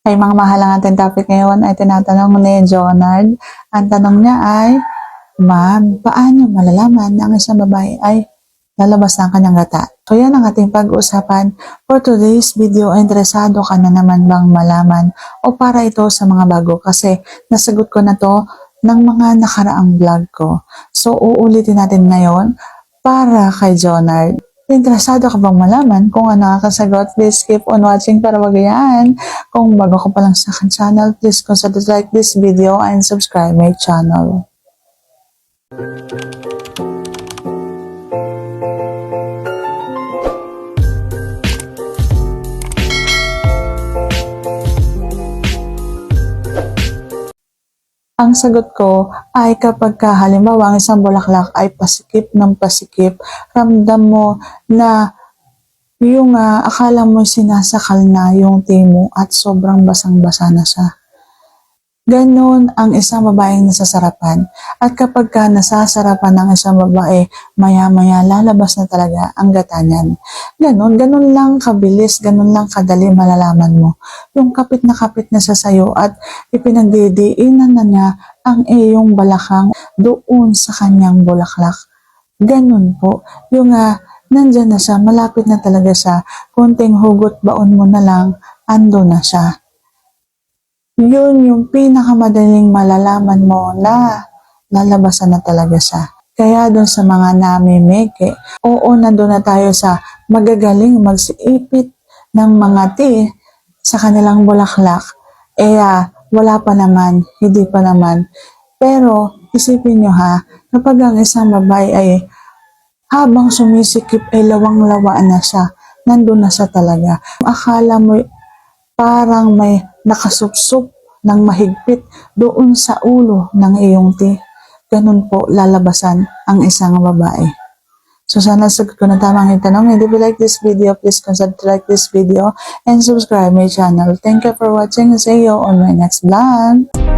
Ay mga mahal ang ating topic ngayon ay tinatanong ni Jonard. Ang tanong niya ay, Ma'am, paano malalaman na ang isang babae ay lalabas ng kanyang gata? So yan ang ating pag-uusapan. For today's video, interesado ka na naman bang malaman o para ito sa mga bago? Kasi nasagot ko na to ng mga nakaraang vlog ko. So uulitin natin ngayon para kay Jonard. Interesado ka bang malaman kung ano ang kasagot? Please keep on watching para magayaan. Kung bago ka pa lang sa akin channel, please consider like this video and subscribe my channel. Ang sagot ko ay kapag ka, halimbawa ang isang bulaklak ay pasikip ng pasikip, ramdam mo na yung ah, akala mo sinasakal na yung timo at sobrang basang-basa na siya. Ganon ang isang babaeng nasasarapan. At kapag ka nasasarapan ng isang babae, maya-maya lalabas na talaga ang gata niyan. Ganon, ganon lang kabilis, ganon lang kadali malalaman mo. Yung kapit na kapit na sa sayo at ipinagdidiinan na niya ang iyong balakang doon sa kanyang bulaklak. Ganon po. Yung ah, nandyan na siya, malapit na talaga siya. Kunting hugot baon mo na lang, ando na siya. Yun yung pinakamadaling malalaman mo na lalabasan na talaga siya. Kaya doon sa mga namimeke, oo, nandun na tayo sa magagaling magsiipit ng mga ti sa kanilang bulaklak. Eh, wala pa naman, hindi pa naman. Pero, isipin nyo ha, kapag ang isang babae ay habang sumisikip ay lawang-lawaan na siya, nandun na siya talaga. Akala mo parang may nakasupsup ng mahigpit doon sa ulo ng iyong ti. Ganun po lalabasan ang isang babae. So sana sagot ko na tamang itanong. If you like this video, please consider to like this video and subscribe my channel. Thank you for watching. See you on my next vlog.